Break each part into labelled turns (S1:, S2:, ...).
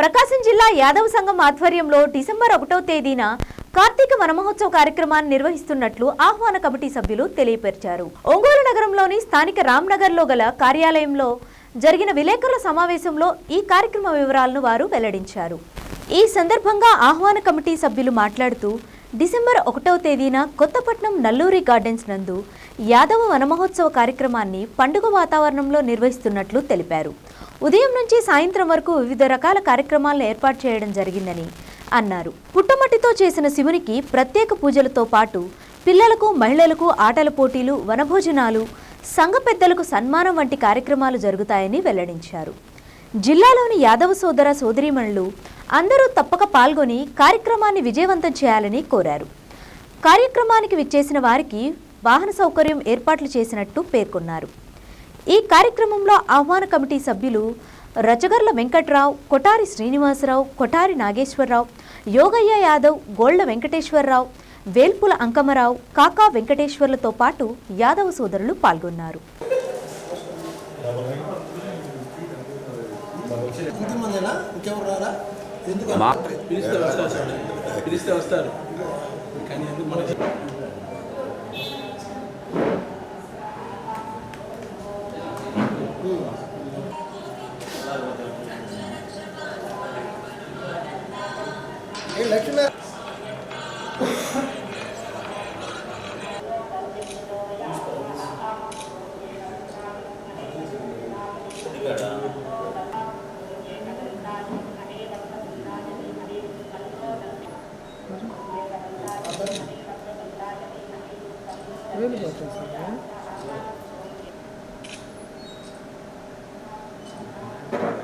S1: ప్రకాశం జిల్లా యాదవ సంఘం ఆధ్వర్యంలో డిసెంబర్ ఒకటో తేదీన కార్తీక వనమహోత్సవ కార్యక్రమాన్ని నిర్వహిస్తున్నట్లు ఆహ్వాన కమిటీ సభ్యులు తెలియపరిచారు. ఒంగోలు నగరంలోని స్థానిక రామ్నగర్లో గల కార్యాలయంలో జరిగిన విలేకరుల సమావేశంలో ఈ కార్యక్రమ వివరాలను వారు వెల్లడించారు. ఈ సందర్భంగా ఆహ్వాన కమిటీ సభ్యులు మాట్లాడుతూ డిసెంబర్ ఒకటవ తేదీన కొత్తపట్నం నల్లూరి గార్డెన్స్ నందు యాదవ వనమహోత్సవ కార్యక్రమాన్ని పండుగ వాతావరణంలో నిర్వహిస్తున్నట్లు తెలిపారు. ఉదయం నుంచి సాయంత్రం వరకు వివిధ రకాల కార్యక్రమాలను ఏర్పాటు చేయడం జరిగిందని అన్నారు. పుట్టమట్టితో చేసిన శివునికి ప్రత్యేక పూజలతో పాటు పిల్లలకు మహిళలకు ఆటల పోటీలు వనభోజనాలు సంఘ పెద్దలకు సన్మానం వంటి కార్యక్రమాలు జరుగుతాయని వెల్లడించారు. జిల్లాలోని యాదవ సోదర సోదరీమణులు అందరూ తప్పక పాల్గొని కార్యక్రమాన్ని విజయవంతం చేయాలని కోరారు. కార్యక్రమానికి విచ్చేసిన వారికి వాహన సౌకర్యం ఏర్పాట్లు చేసినట్టు పేర్కొన్నారు. ఈ కార్యక్రమంలో ఆహ్వాన కమిటీ సభ్యులు రచగర్ల వెంకట్రావు కొటారి శ్రీనివాసరావు కొటారి నాగేశ్వరరావు యోగయ్య యాదవ్ గోళ్ళ వెంకటేశ్వరరావు వేల్పుల అంకమరావు కాకా వెంకటేశ్వర్లతో పాటు యాదవ సోదరులు పాల్గొన్నారు.
S2: ఎందుకు
S3: Thank you.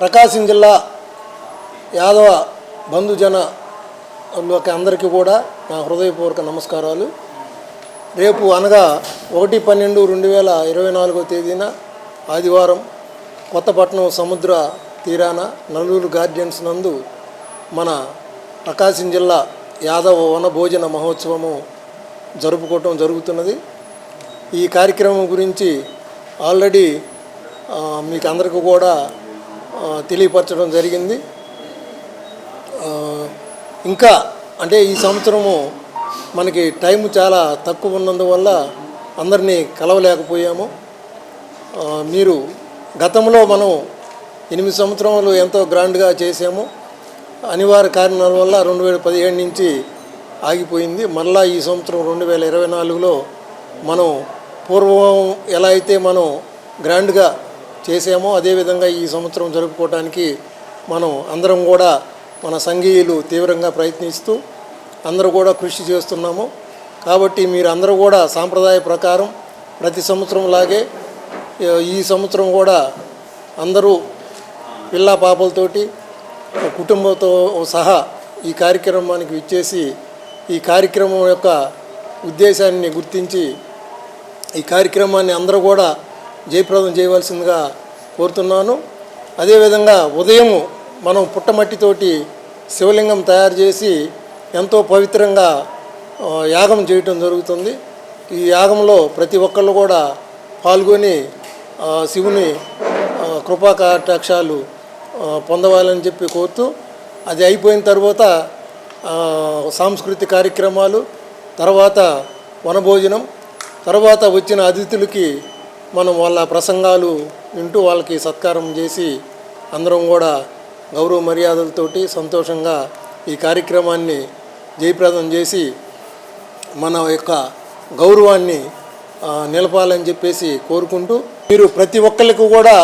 S2: ప్రకాశం జిల్లా యాదవ బంధుజన అందరికీ కూడా నా హృదయపూర్వక నమస్కారాలు. రేపు అనగా ఒకటి పన్నెండు రెండు వేల ఇరవై నాలుగో తేదీన ఆదివారం కొత్తపట్నం సముద్ర తీరాన నల్లూరు గార్డెన్స్ నందు మన ప్రకాశం జిల్లా యాదవ వన భోజన మహోత్సవము జరుపుకోవటం జరుగుతున్నది. ఈ కార్యక్రమం గురించి ఆల్రెడీ మీకు అందరికీ కూడా తెలియపరచడం జరిగింది. ఇంకా అంటే ఈ సంవత్సరము మనకి టైం చాలా తక్కువ ఉన్నందువల్ల అందరినీ కలవలేకపోయాము. మీరు గతంలో మనం ఎనిమిది సంవత్సరాలు ఎంతో గ్రాండ్గా చేసాము అనివార్య కారణాల వల్ల రెండు వేల పదిహేడు నుంచి ఆగిపోయింది. మళ్ళా ఈ సంవత్సరం రెండు వేల ఇరవై నాలుగులో మనం పూర్వం ఎలా అయితే మనం గ్రాండ్గా చేసామో అదేవిధంగా ఈ సంవత్సరం జరుపుకోవడానికి మనం అందరం కూడా మన సంఘీయులు తీవ్రంగా ప్రయత్నిస్తూ అందరూ కూడా కృషి చేస్తున్నాము. కాబట్టి మీరు అందరూ కూడా సాంప్రదాయ ప్రకారం ప్రతి సంవత్సరం లాగే ఈ సంవత్సరం కూడా అందరూ పిల్ల పాపలతోటి కుటుంబంతో సహా ఈ కార్యక్రమానికి ఇచ్చేసి ఈ కార్యక్రమం యొక్క ఉద్దేశాన్ని గుర్తించి ఈ కార్యక్రమాన్ని అందరూ కూడా జయప్రదం చేయవలసిందిగా కోరుతున్నాను. అదేవిధంగా ఉదయము మనం పుట్టమట్టితోటి శివలింగం తయారు చేసి ఎంతో పవిత్రంగా యాగం చేయటం జరుగుతుంది. ఈ యాగంలో ప్రతి ఒక్కళ్ళు కూడా పాల్గొని శివుని కృపాకటాక్షాలు పొందవాలని చెప్పి కోరుతూ అది అయిపోయిన తర్వాత సాంస్కృతిక కార్యక్రమాలు తర్వాత వనభోజనం తర్వాత వచ్చిన అతిథులకి మనం వాళ్ళ ప్రసంగాలు వింటూ వాళ్ళకి సత్కారం చేసి అందరం కూడా గౌరవ మర్యాదలతోటి సంతోషంగా ఈ కార్యక్రమాన్ని జయప్రదం చేసి మన యొక్క గౌరవాన్ని నిలపాలని చెప్పేసి కోరుకుంటూ మీరు ప్రతి ఒక్కరికి కూడా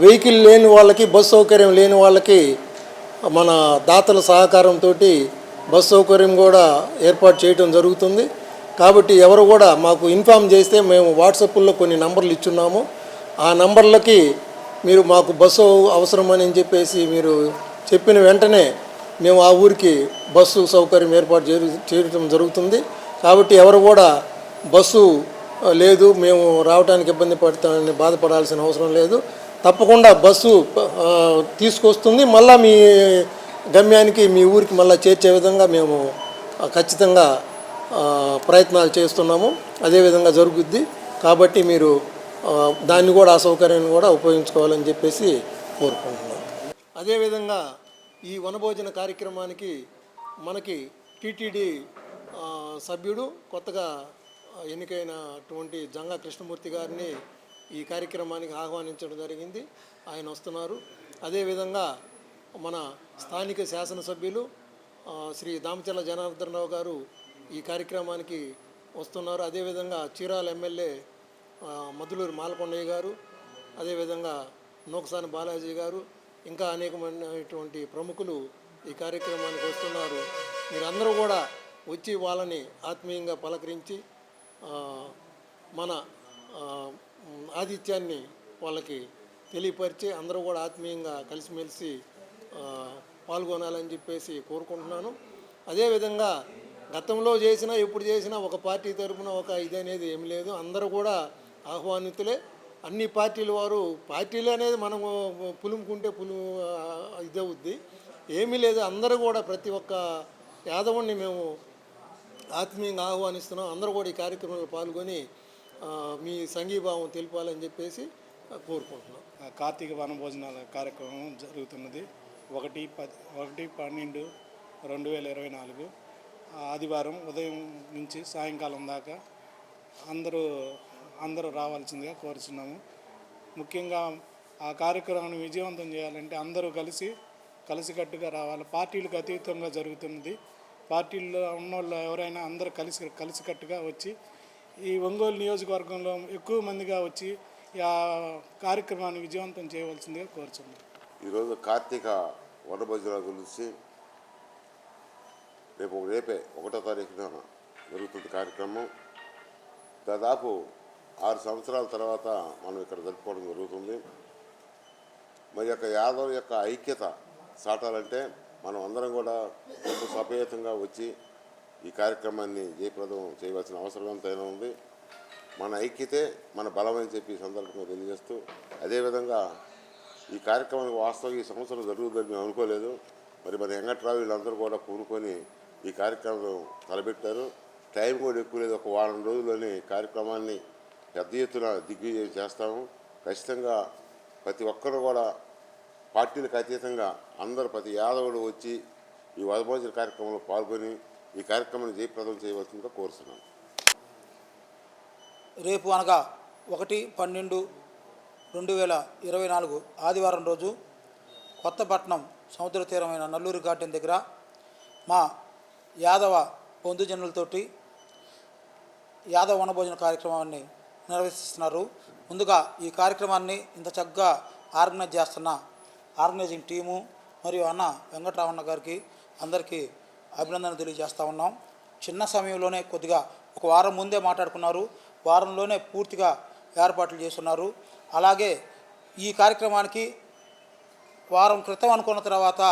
S2: వెహికల్ లేని వాళ్ళకి బస్ సౌకర్యం లేని వాళ్ళకి మన దాతల సహకారంతో బస్ సౌకర్యం కూడా ఏర్పాటు చేయడం జరుగుతుంది. కాబట్టి ఎవరు కూడా మాకు ఇన్ఫామ్ చేస్తే మేము వాట్సాప్లో కొన్ని నంబర్లు ఇచ్చున్నాము. ఆ నంబర్లకి మీరు మాకు బస్సు అవసరమని చెప్పేసి మీరు చెప్పిన వెంటనే మేము ఆ ఊరికి బస్సు సౌకర్యం ఏర్పాటు చేయ- చేయడం జరుగుతుంది. కాబట్టి ఎవరు కూడా బస్సు లేదు మేము రావడానికి ఇబ్బంది పడతామని బాధపడాల్సిన అవసరం లేదు. తప్పకుండా బస్సు తీసుకొస్తుంది. మళ్ళీ మీ గమ్యానికి మీ ఊరికి మళ్ళీ చేర్చే విధంగా మేము ఖచ్చితంగా ప్రయత్నాలు చేస్తున్నాము. అదేవిధంగా జరుగుద్ది. కాబట్టి మీరు దాన్ని కూడా ఆ సౌకర్యాన్ని కూడా ఉపయోగించుకోవాలని చెప్పేసి కోరుకుంటున్నాం. అదేవిధంగా ఈ వనభోజన కార్యక్రమానికి మనకి టీటీడీ సభ్యుడు కొత్తగా ఎన్నికైనటువంటి జంగా కృష్ణమూర్తి గారిని ఈ కార్యక్రమానికి ఆహ్వానించడం జరిగింది. ఆయన వస్తున్నారు. అదేవిధంగా మన స్థానిక శాసనసభ్యులు శ్రీ దామచల్ల జనార్దన్ రావు గారు ఈ కార్యక్రమానికి వస్తున్నారు. అదేవిధంగా చీరాల ఎమ్మెల్యే మధులూరు మాలకొండయ్య గారు అదేవిధంగా నూకసాని బాలాజీ గారు ఇంకా అనేకమైనటువంటి ప్రముఖులు ఈ కార్యక్రమానికి వస్తున్నారు. మీరందరూ కూడా వచ్చి వాళ్ళని ఆత్మీయంగా పలకరించి మన ఆతిథ్యాన్ని వాళ్ళకి తెలియపరిచి అందరూ కూడా ఆత్మీయంగా కలిసిమెలిసి పాల్గొనాలని చెప్పేసి కోరుకుంటున్నాను. అదేవిధంగా గతంలో చేసినా ఎప్పుడు చేసినా ఒక పార్టీ తరపున ఒక ఇది అనేది ఏమి లేదు. అందరూ కూడా ఆహ్వానితులే. అన్ని పార్టీల వారు పార్టీలు అనేది మనము పులుముకుంటే పులు ఇదవుద్ది ఏమీ లేదు. అందరూ కూడా ప్రతి ఒక్క యాదవుణ్ణి మేము ఆత్మీయంగా ఆహ్వానిస్తున్నాం. అందరూ కూడా ఈ కార్యక్రమంలో పాల్గొని మీ సంఘీభావం తెలిపాలని చెప్పేసి కోరుకుంటున్నాం.
S4: కార్తీక వనభోజనాల కార్యక్రమం జరుగుతున్నది. ఒకటి పది ఒకటి పన్నెండు రెండు వేల ఇరవై నాలుగు. ఆదివారం ఉదయం నుంచి సాయంకాలం దాకా అందరూ అందరూ రావాల్సిందిగా కోరుచున్నాము. ముఖ్యంగా ఆ కార్యక్రమాన్ని విజయవంతం చేయాలంటే అందరూ కలిసి కలిసికట్టుగా రావాలి. పార్టీలకు అతీతంగా జరుగుతున్నది. పార్టీల్లో ఉన్నోళ్ళు ఎవరైనా అందరూ కలిసి కలిసికట్టుగా వచ్చి ఈ ఒంగోలు నియోజకవర్గంలో ఎక్కువ మందిగా వచ్చి ఆ కార్యక్రమాన్ని విజయవంతం చేయవలసిందిగా కోరుచున్నాను
S5: ఈరోజు కార్తీక వనభోజనాల గురించి రేపు రేపే ఒకటో తారీఖున జరుగుతుంది కార్యక్రమం. దాదాపు ఆరు సంవత్సరాల తర్వాత మనం ఇక్కడ జరుపుకోవడం జరుగుతుంది. మరి యొక్క యాదవ్ యొక్క ఐక్యత సాటాలంటే మనం అందరం కూడా ఎంతో సపేతంగా వచ్చి ఈ కార్యక్రమాన్ని జయప్రదం చేయవలసిన అవసరం ఎంతైనా ఉంది. మన ఐక్యతే మన బలం అని చెప్పి సందర్భంగా తెలియజేస్తూ అదేవిధంగా ఈ కార్యక్రమానికి వాస్తవం ఈ సంవత్సరం జరుగుతుందని మేము అనుకోలేదు. మరి మన వెంకట్రావు వీళ్ళందరూ కూడా పూనుకొని ఈ కార్యక్రమం తలపెట్టారు. టైం కూడా ఎక్కువ లేదు. ఒక వారం రోజుల్లోనే కార్యక్రమాన్ని పెద్ద ఎత్తున దిగ్విజయం చేస్తాము. ఖచ్చితంగా ప్రతి ఒక్కరు కూడా పార్టీలకు అతీతంగా అందరూ ప్రతి యాదవుడు వచ్చి ఈ వదభోజన కార్యక్రమంలో పాల్గొని ఈ కార్యక్రమాన్ని జయప్రదం చేయవలసిందిగా కోరుతున్నాను.
S6: రేపు అనగా ఒకటి పన్నెండు రెండు వేల ఇరవై నాలుగు ఆదివారం రోజు కొత్తపట్నం సముద్ర తీరమైన నల్లూరు గార్డెన్ దగ్గర మా యాదవ బంధుజనులతోటి యాదవ వనభోజన కార్యక్రమాన్ని నిర్వహిస్తున్నారు. ముందుగా ఈ కార్యక్రమాన్ని ఇంత చక్కగా ఆర్గనైజ్ చేస్తున్న ఆర్గనైజింగ్ టీము మరియు అన్న వెంకటరామన్న గారికి అందరికీ అభినందన తెలియజేస్తూ ఉన్నాం. చిన్న సమయంలోనే కొద్దిగా ఒక వారం ముందే మాట్లాడుకున్నారు. వారంలోనే పూర్తిగా ఏర్పాట్లు చేస్తున్నారు. అలాగే ఈ కార్యక్రమానికి వారం క్రితం అనుకున్న తర్వాత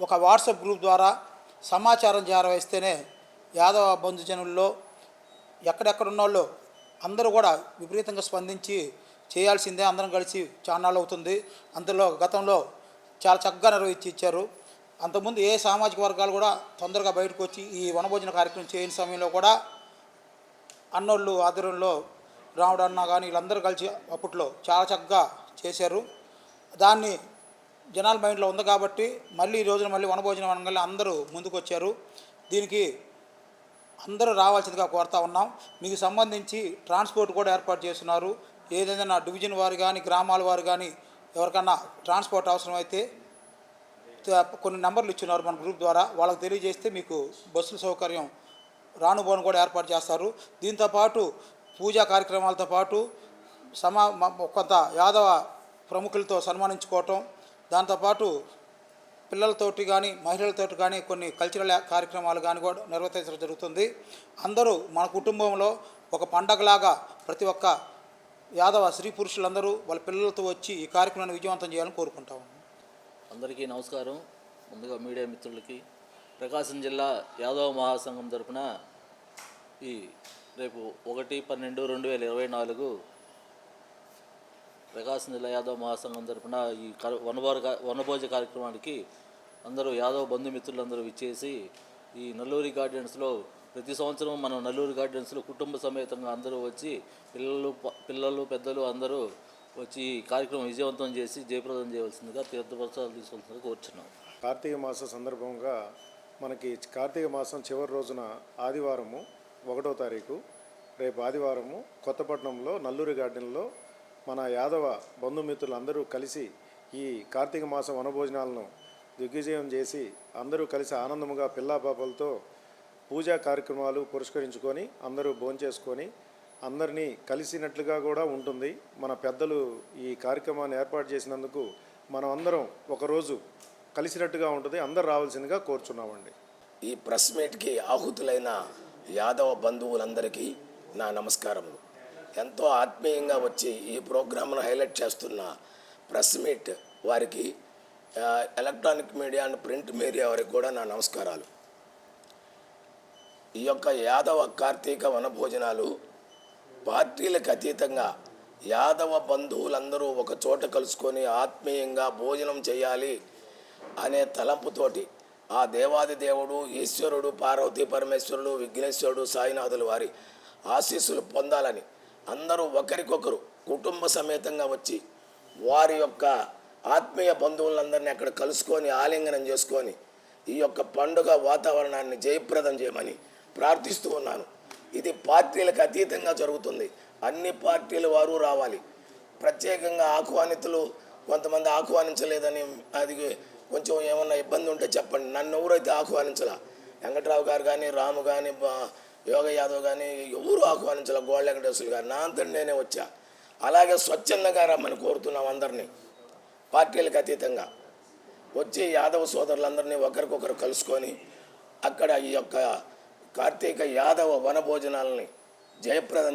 S6: ఒక వాట్సాప్ గ్రూప్ ద్వారా సమాచారం జారవేస్తేనే యాదవ బంధుజనుల్లో ఎక్కడెక్కడ ఉన్నోళ్ళు అందరూ కూడా విపరీతంగా స్పందించి చేయాల్సిందే. అందరం కలిసి చాన్నాళ్ళు అవుతుంది అందులో గతంలో చాలా చక్కగా నిర్వహించి ఇచ్చారు. అంతకుముందు ఏ సామాజిక వర్గాలు కూడా తొందరగా బయటకు వచ్చి ఈ వనభోజన కార్యక్రమం చేయని సమయంలో కూడా అన్నోళ్ళు ఆధ్వర్యంలో రాముడు అన్న కానీ వీళ్ళందరూ కలిసి అప్పట్లో చాలా చక్కగా చేశారు. దాన్ని జనాల మైండ్లో ఉంది కాబట్టి మళ్ళీ ఈ రోజున మళ్ళీ వనభోజనం అనగానే అందరూ ముందుకు వచ్చారు దీనికి అందరూ రావాల్సిందిగా కోరుతా ఉన్నాం. మీకు సంబంధించి ట్రాన్స్పోర్ట్ కూడా ఏర్పాటు చేస్తున్నారు. ఏదైనా డివిజన్ వారు కానీ గ్రామాల వారు కానీ ఎవరికన్నా ట్రాన్స్పోర్ట్ అవసరమైతే కొన్ని నెంబర్లు ఇచ్చున్నారు మన గ్రూప్ ద్వారా. వాళ్ళకి తెలియజేస్తే మీకు బస్సుల సౌకర్యం రానుబోను కూడా ఏర్పాటు చేస్తారు. దీంతోపాటు పూజా కార్యక్రమాలతో పాటు సమా కొంత యాదవ ప్రముఖులతో సన్మానించుకోవటం దాంతోపాటు పిల్లలతోటి కానీ మహిళలతోటి కానీ కొన్ని కల్చరల్ కార్యక్రమాలు కానీ కూడా నిర్వర్తించడం జరుగుతుంది. అందరూ మన కుటుంబంలో ఒక పండగలాగా ప్రతి ఒక్క యాదవ స్త్రీ పురుషులందరూ వాళ్ళ పిల్లలతో వచ్చి ఈ కార్యక్రమాన్ని విజయవంతం చేయాలని కోరుకుంటాము
S7: అందరికీ నమస్కారం. ముందుగా మీడియా మిత్రులకి ప్రకాశం జిల్లా యాదవ మహాసంఘం తరఫున ఈ రేపు ఒకటి పన్నెండు రెండు వేల ఇరవై నాలుగు ప్రకాశం జిల్లా యాదవ మహాసంఘం తరపున ఈ కర- వనభోజ వనభోజ కార్యక్రమానికి అందరూ యాదవ బంధుమిత్రులందరూ విచ్చేసి ఈ నల్లూరి గార్డెన్స్లో ప్రతి సంవత్సరం మనం నల్లూరి గార్డెన్స్లో కుటుంబ సమేతంగా అందరూ వచ్చి పిల్లలు పిల్లలు పెద్దలు అందరూ వచ్చి ఈ కార్యక్రమం విజయవంతం చేసి జయప్రదం చేయవలసిందిగా తీర్థప్రసాదాలు తీసుకోవాల్సిందిగా కోరుచున్నాం.
S8: కార్తీక మాస సందర్భంగా మనకి కార్తీక మాసం చివరి రోజున ఆదివారము ఒకటో తారీఖు రేపు ఆదివారము కొత్తపట్నంలో నల్లూరి గార్డెన్లో మన యాదవ బంధుమిత్రులందరూ కలిసి ఈ కార్తీక మాసం వనభోజనాలను దిగ్విజయం చేసి అందరూ కలిసి ఆనందముగా పిల్లాపాపలతో పూజా కార్యక్రమాలు పురస్కరించుకొని అందరూ భోంచేసుకొని అందరినీ కలిసినట్లుగా కూడా ఉంటుంది. మన పెద్దలు ఈ కార్యక్రమాన్ని ఏర్పాటు చేసినందుకు మనం అందరం ఒకరోజు కలిసినట్టుగా ఉంటుంది. అందరు రావాల్సిందిగా కోరుచున్నామండి.
S9: ఈ ప్రెస్ మీట్కి ఆహుతులైన యాదవ బంధువులందరికీ నా నమస్కారములు. ఎంతో ఆత్మీయంగా వచ్చి ఈ ప్రోగ్రామ్ను హైలైట్ చేస్తున్న ప్రెస్ మీట్ వారికి electronic media and print media వారికి కూడా నా నమస్కారాలు. ఈ యొక్క యాదవ కార్తీక వనభోజనాలు పార్టీలకు అతీతంగా యాదవ బంధువులందరూ ఒక చోట కలుసుకొని ఆత్మీయంగా భోజనం చేయాలి అనే తలంపుతోటి ఆ దేవాది దేవుడు ఈశ్వరుడు పార్వతీ పరమేశ్వరుడు విఘ్నేశ్వరుడు సాయినాథులు వారి ఆశీస్సులు పొందాలని అందరూ ఒకరికొకరు కుటుంబ సమేతంగా వచ్చి వారి యొక్క ఆత్మీయ బంధువులందరినీ అక్కడ కలుసుకొని ఆలింగనం చేసుకొని ఈ యొక్క పండుగ వాతావరణాన్ని జయప్రదం చేయమని ప్రార్థిస్తూ ఉన్నాను. ఇది పార్టీలకు అతీతంగా జరుగుతుంది. అన్ని పార్టీల వారు రావాలి. ప్రత్యేకంగా ఆహ్వానితులు కొంతమంది ఆహ్వానించలేదని అది కొంచెం ఏమన్నా ఇబ్బంది ఉంటే చెప్పండి. నన్ను ఎవరైతే ఆహ్వానించాల? వెంకట్రావు గారు కానీ రాము కానీ యోగ యాదవ్ కానీ ఎవరు ఆహ్వానించాల గోళ్ళ వెంకటేశ్వరులు గారు? నా అంతటి నేనే వచ్చా. అలాగే స్వచ్ఛందంగా రమ్మని కోరుతున్నాం అందరినీ పార్టీలకు అతీతంగా. వచ్చి యాదవ సోదరులందరినీ ఒకరికొకరు కలుసుకొని అక్కడ ఈ యొక్క కార్తీక యాదవ వనభోజనాలని జయప్రదం